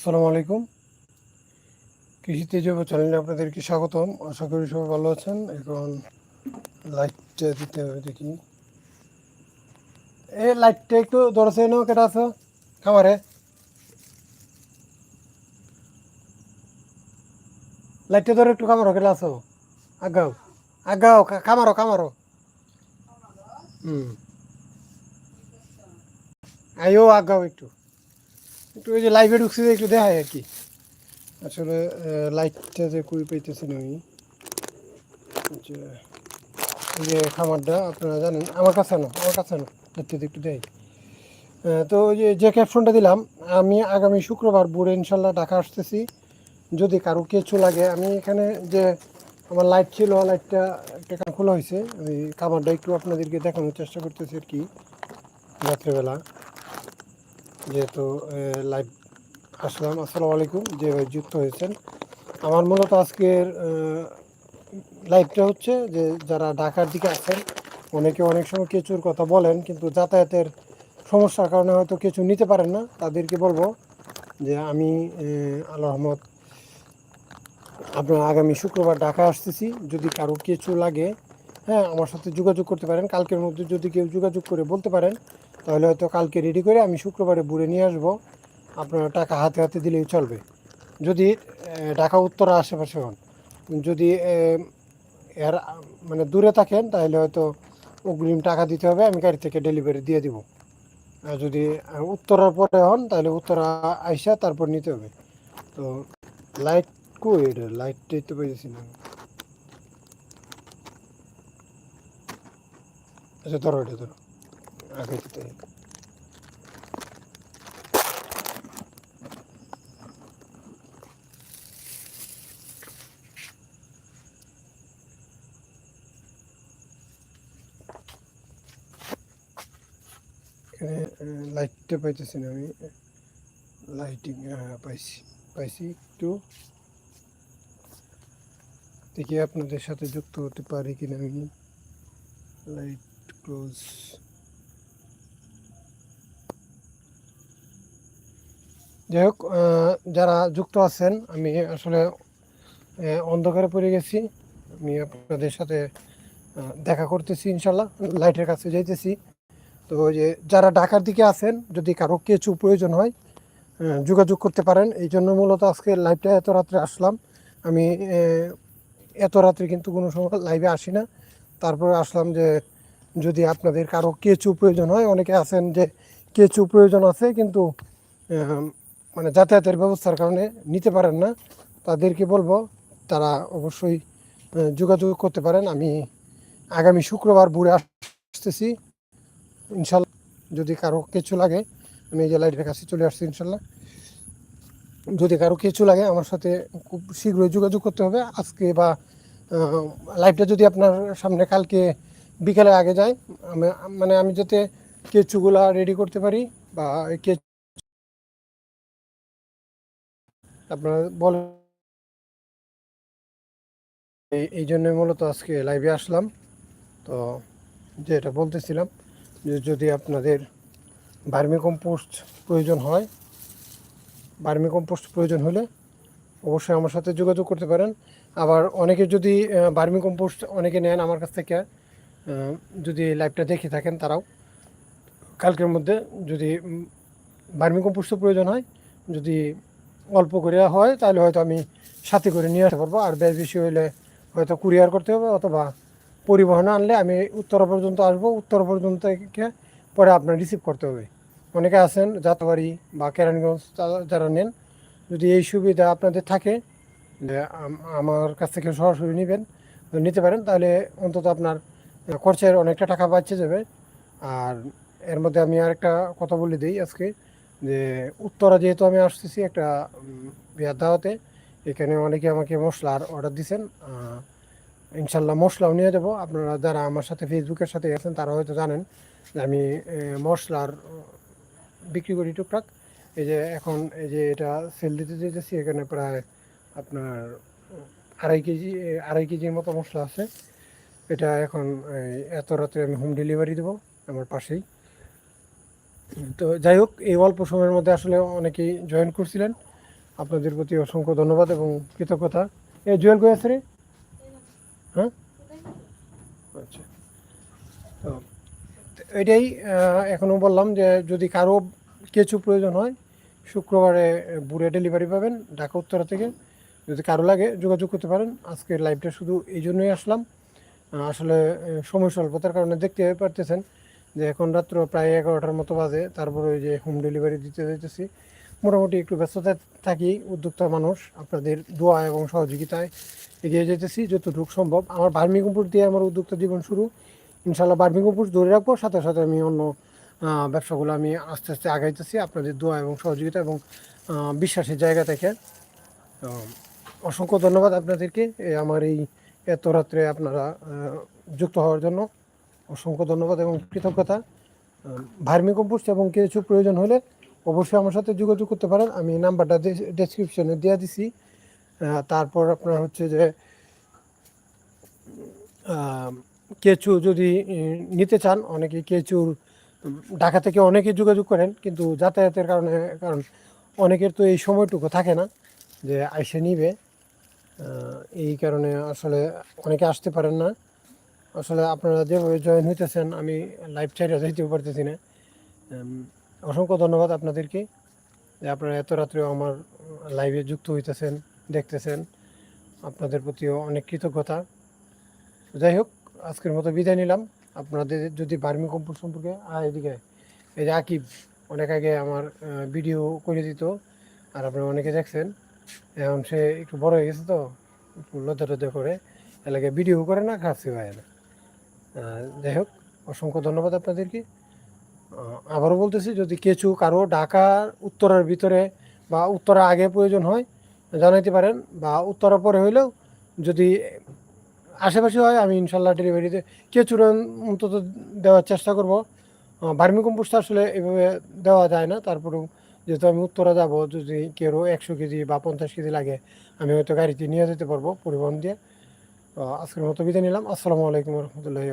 আসসালামু আলাইকুম। কৃষিতে জৈব চ্যানেলে আপনাদেরকে স্বাগতম। আশা করি সবাই ভালো আছেন। এখন লাইটটা দিতে হবে দেখি। এ, লাইটটা একটু দরসে নাও কেটে আছো? খামারে। লাইটটা ধরে একটু খামারো কেটে আসো আগাও। আগাও, খা- খামারো খামারো। হুম। আইও, আগাও একটু। একটু ওই যে লাইভে ঢুকছি একটু দেখাই আর কি। আসলে লাইটটা যে কুড়ি পাইতেছি না আমি। এই যে খামারটা, আপনারা জানেন, আমার কাছে না, আমার কাছে না একটু দেয় তো ওই যে যে ক্যাপশনটা দিলাম, আমি আগামী শুক্রবার ভোরে ইনশাল্লাহ ঢাকা আসতেছি। যদি কারও কেঁচু লাগে, আমি এখানে যে আমার লাইট ছিল লাইটটা একটা খোলা হয়েছে, ওই খামারটা একটু আপনাদেরকে দেখানোর চেষ্টা করতেছি আর কি, রাত্রেবেলা। যেহেতু লাইভ আসলাম আসসালামু আলাইকুম, যে ভাই যুক্ত হয়েছেন। আমার মূলত আজকের লাইভটা হচ্ছে যে যারা ঢাকার দিকে আছেন, অনেকে অনেক সময় কেঁচুর কথা বলেন, কিন্তু যাতায়াতের সমস্যার কারণে হয়তো কেঁচু নিতে পারেন না। তাদেরকে বলব যে আমি আল্লাহ আপনার আগামী শুক্রবার ঢাকা আসতেছি। যদি কারও কেঁচু লাগে হ্যাঁ আমার সাথে যোগাযোগ করতে পারেন। কালকের মধ্যে যদি কেউ যোগাযোগ করে বলতে পারেন তাহলে হয়তো কালকে রেডি করে আমি শুক্রবারে বুড়ে নিয়ে আসব। আপনারা টাকা হাতে হাতে দিলেই চলবে। যদি ঢাকা উত্তরা আশেপাশে হন। যদি এর মানে দূরে থাকেন, তাহলে হয়তো অগ্রিম টাকা দিতে হবে, আমি গাড়ি থেকে ডেলিভারি দিয়ে দিব। আর যদি উত্তরার পরে হন, তাহলে উত্তরা আইসা তারপর নিতে হবে। তো লাইট কই এটা লাইটটাই তো পেয়েছি না। আচ্ছা ধরো এটা, ধরো। আগে দিতে লাইটটা পাইতেছি না আমি। লাইটিং পাইছি পাইছি একটু। দেখি আপনাদের সাথে যুক্ত হতে পারি কিনা আমি। লাইট ক্লোজ যাই হোক যারা যুক্ত আছেন, আমি আসলে অন্ধকারে পড়ে গেছি। আমি আপনাদের সাথে দেখা করতেছি ইনশাল্লাহ, লাইটের কাছে যাইতেছি। তো যে যারা ঢাকার দিকে আছেন, যদি কারও কিছু প্রয়োজন হয় যোগাযোগ করতে পারেন। এই জন্য মূলত আজকে লাইভটা এত রাত্রে আসলাম। আমি এত রাত্রে কিন্তু কোনো সময় লাইভে আসি না। তারপরে আসলাম যে, যদি আপনাদের কারও কেঁচু প্রয়োজন হয়, অনেকে আছেন যে কেঁচু প্রয়োজন আছে, কিন্তু মানে যাতায়াতের ব্যবস্থার কারণে নিতে পারেন না। তাদেরকে বলব, তারা অবশ্যই যোগাযোগ করতে পারেন। আমি আগামী শুক্রবার বুড়ে আসতেছি। ইনশাল্লাহ যদি কারও কিছু লাগে, আমি এই যে লাইটের কাছে চলে আসছি ইনশাল্লাহ যদি কারও কিছু লাগে, আমার সাথে খুব শীঘ্রই যোগাযোগ করতে হবে। আজকে বা লাইভটা যদি আপনার সামনে কালকে বিকেলে আগে যায় মানে আমি যাতে কেঁচুগুলা রেডি করতে পারি বা কে আপনারা বলেন। এই জন্যই মূলত আজকে লাইভে আসলাম। তো যেটা বলতেছিলাম যে যদি আপনাদের ভার্মি কম্পোস্ট প্রয়োজন হয় ভার্মি কম্পোস্ট প্রয়োজন হলে অবশ্যই আমার সাথে যোগাযোগ করতে পারেন। আবার অনেকে যদি ভার্মি কম্পোস্ট অনেকে নেন আমার কাছ থেকে যদি লাইভটা দেখে থাকেন তারাও। কালকের মধ্যে যদি ভার্মি কম্পোস্ট প্রয়োজন হয়, যদি অল্প করে হয় তাহলে হয়তো আমি সাথে করে নিয়ে আসতে পারব। আর বেশ বেশি হলে হয়তো কুরিয়ার করতে হবে অথবা পরিবহনে আনলে আমি উত্তরা পর্যন্ত আসব। উত্তরা পর্যন্ত পরে আপনার রিসিভ করতে হবে। অনেকে আছেন যাতবাড়ি বা কেরানীগঞ্জ যারা নেন, যদি এই সুবিধা আপনাদের থাকে আমার কাছ থেকে সরাসরি নেবেন নিতে পারেন। তাহলে অন্তত আপনার খরচের অনেকটা টাকা বাঁচে যাবে। আর এর মধ্যে আমি আর একটা কথা বলে দিই আজকে। যে উত্তরা যেহেতু আমি আসতেছি একটা বিয়ার দাওয়াতে এখানে অনেকে আমাকে মশলার অর্ডার আহ, ইনশাল্লাহ মশলাও নিয়ে যাব। আপনারা যারা আমার সাথে ফেসবুকের সাথে আছেন তারা হয়তো জানেন যে আমি মশলার বিক্রি করি টুকটাক। এই যে এখন এই যে এটা সেল দিতে যেতেছি এখানে প্রায় আপনার আড়াই কেজি আড়াই কেজির মতো মশলা আছে। এটা এখন এত রাত্রে আমি হোম ডেলিভারি দেবো আমার পাশেই। তো যাই হোক, এই অল্প সময়ের মধ্যে আসলে অনেকেই জয়েন করছিলেন। আপনাদের প্রতি অসংখ্য ধন্যবাদ এবং কৃতজ্ঞতা। এ জুয়েল কই রে? হ্যাঁ? আচ্ছা। তো এটাই এখনও বললাম যে যদি কারও কিছু প্রয়োজন হয়, শুক্রবারে বুড়ে ডেলিভারি পাবেন ঢাকা উত্তরা থেকে। যদি কারও লাগে যোগাযোগ করতে পারেন। আজকের লাইভটা শুধু এই জন্যই আসলাম। আসলে সময় স্বল্পতার কারণে দেখতে পারতেছেন। যে এখন রাত্র প্রায় এগারোটার মতো বাজে, তারপর ওই যে হোম ডেলিভারি দিতে যাইতেছি। মোটামুটি একটু ব্যস্ততা থাকি, উদ্যোক্তা মানুষ, আপনাদের দোয়া এবং সহযোগিতায় এগিয়ে যেতেছি যতটুকু সম্ভব। আমার বার্মি কম্পোস্ট দিয়ে আমার উদ্যোক্তা জীবন শুরু। ইনশাল্লাহ বার্মি কম্পোস্ট ধরে রাখব, সাথে সাথে আমি অন্য ব্যবসাগুলো আমি আস্তে আস্তে আগাইতেছি। আপনাদের দোয়া এবং সহযোগিতা এবং বিশ্বাসের জায়গা থেকে। অসংখ্য ধন্যবাদ আপনাদেরকে আমার এই এত রাত্রে আপনারা যুক্ত হওয়ার জন্য। অসংখ্য ধন্যবাদ এবং কৃতজ্ঞতা। ভার্মি কম্পোস্ট এবং কিছু প্রয়োজন হলে অবশ্যই আমার সাথে যোগাযোগ করতে পারেন। আমি নাম্বারটা ডেসক্রিপশনে দেওয়া দিছি। তারপর আপনার হচ্ছে যে কেঁচু যদি নিতে চান, অনেকে কেঁচুর, ঢাকা থেকে অনেকে যোগাযোগ করেন, কিন্তু যাতায়াতের কারণে, কারণ অনেকের তো এই সময়টুকু থাকে না যে আইসে নিবে। এই কারণে আসলে অনেকে আসতে পারেন না। আসলে আপনারা যেভাবে জয়েন হইতেছেন, আমি লাইভ চাইটা যাইতেও পারতেছি না। অসংখ্য ধন্যবাদ আপনাদেরকে যে আপনারা এত রাত্রেও আমার লাইভে যুক্ত হইতেছেন, দেখতেছেন। আপনাদের প্রতিও অনেক কৃতজ্ঞতা। যাই হোক, আজকের মতো বিদায় নিলাম। আপনাদের যদি বার্মি কম্পোস্ট সম্পর্কে আর এদিকে, এই যে আকিব, অনেক আগে আমার ভিডিও করে দিত, আর আপনারা অনেকে দেখছেন। এখন সে একটু বড় হয়ে গেছে তো লজ্জা টজ্জা করে। এলাকে ভিডিও করে না, খাচ্ছে ভাই না যাই হোক, অসংখ্য ধন্যবাদ আপনাদেরকে। আবারও বলতেছি, যদি কিছু কারও ঢাকার উত্তরার ভিতরে বা উত্তরা আগে প্রয়োজন হয়, জানাইতে পারেন বা উত্তরা পরে হইলেও যদি আশেপাশে হয়, আমি ইনশাল্লাহ ডেলিভারিতে কেঁচুর অন্তত দেওয়ার চেষ্টা করব। ভার্মি কম্পোস্ট আসলে এভাবে দেওয়া যায় না তারপরেও যেহেতু আমি উত্তরা যাব, যদি কেউ একশো কেজি বা পঞ্চাশ কেজি লাগে, আমি হয়তো গাড়িতে নিয়ে যেতে পারব পরিবহন দিয়ে। আজকের মতো বিদায় নিলাম। আসসালামু আলাইকুম রহমতুল্লাহি